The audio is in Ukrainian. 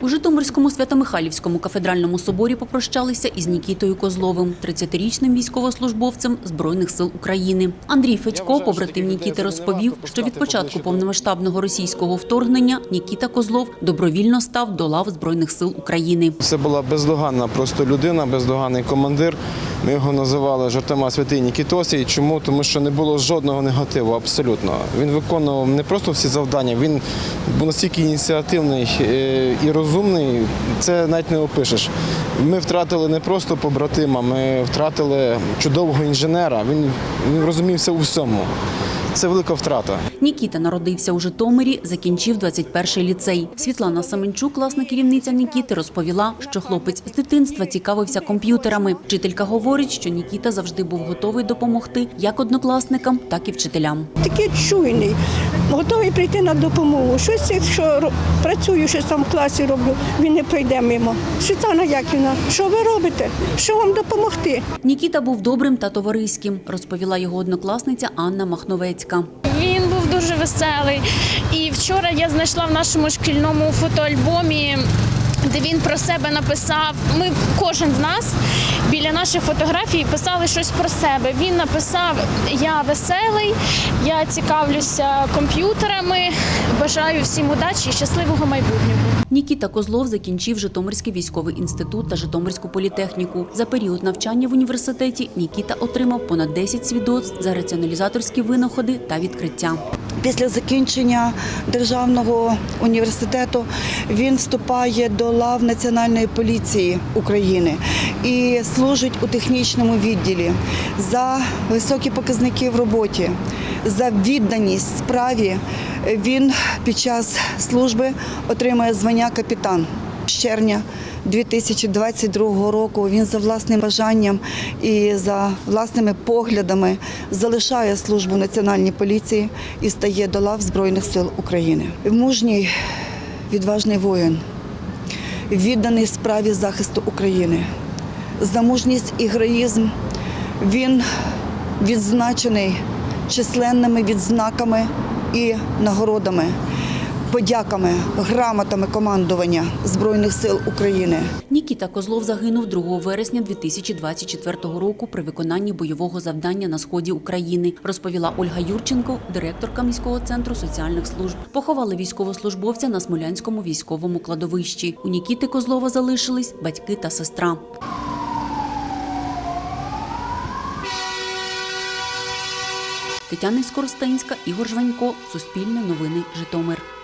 У Житомирському Свято-Михайлівському кафедральному соборі попрощалися із Нікітою Козловим, 30-річним військовослужбовцем Збройних сил України. Андрій Федько, побратим Нікіти, розповів, що від початку повномасштабного російського вторгнення Нікіта Козлов добровільно став до лав Збройних сил України. Це була бездоганна просто людина, бездоганний командир. Ми його називали жартома святий Нікітосій. Чому? Тому що не було жодного негативу, абсолютно. Він виконував не просто всі завдання, він був настільки ініціативний е, і розумний, це навіть не опишеш. Ми втратили не просто побратима, ми втратили чудового інженера. Він, він розумівся у всьому. Це велика втрата. Нікіта народився у Житомирі, закінчив 21-й ліцей. Світлана Саменчук, класна керівниця Нікіти, розповіла, що хлопець з дитинства цікавився комп'ютерами. Вчителька говорить, що Нікіта завжди був готовий допомогти як однокласникам, так і вчителям. такий чуйний, готовий прийти на допомогу. Щось, якщо працюю, щось там в класі роблю, він не прийде мимо. Світлана Яківна, що ви робите? Що вам допомогти? Нікіта був добрим та товариським, розповіла його однокласниця Анна Махновецька. Він був дуже веселий. І вчора я знайшла в нашому шкільному фотоальбомі, де він про себе написав. Ми кожен з нас біля наших фотографій писали щось про себе. Він написав: Я веселий, я цікавлюся комп'ютерами, бажаю всім удачі і щасливого майбутнього. Нікіта Козлов закінчив Житомирський військовий інститут та Житомирську політехніку. За період навчання в університеті Нікіта отримав понад 10 свідоцтв за раціоналізаторські винаходи та відкриття. Після закінчення державного університету він вступає до лав Національної поліції України і служить у технічному відділі за високі показники в роботі, за відданість справі. Він під час служби отримує звання капітан з червня 2022 року він за власним бажанням і за власними поглядами залишає службу національній поліції і стає до лав Збройних сил України. Мужній, відважний воїн, відданий справі захисту України. За мужність і героїзм він відзначений численними відзнаками і нагородами, подяками, грамотами командування Збройних сил України. Нікіта Козлов загинув 2 вересня 2024 року при виконанні бойового завдання на сході України, розповіла Ольга Юрченко, директорка міського центру соціальних служб. Поховали військовослужбовця на Смолянському військовому кладовищі. У Нікіти Козлова залишились батьки та сестра. Тетяна Скоростенська, Ігор Жванько, Суспільне новини, Житомир.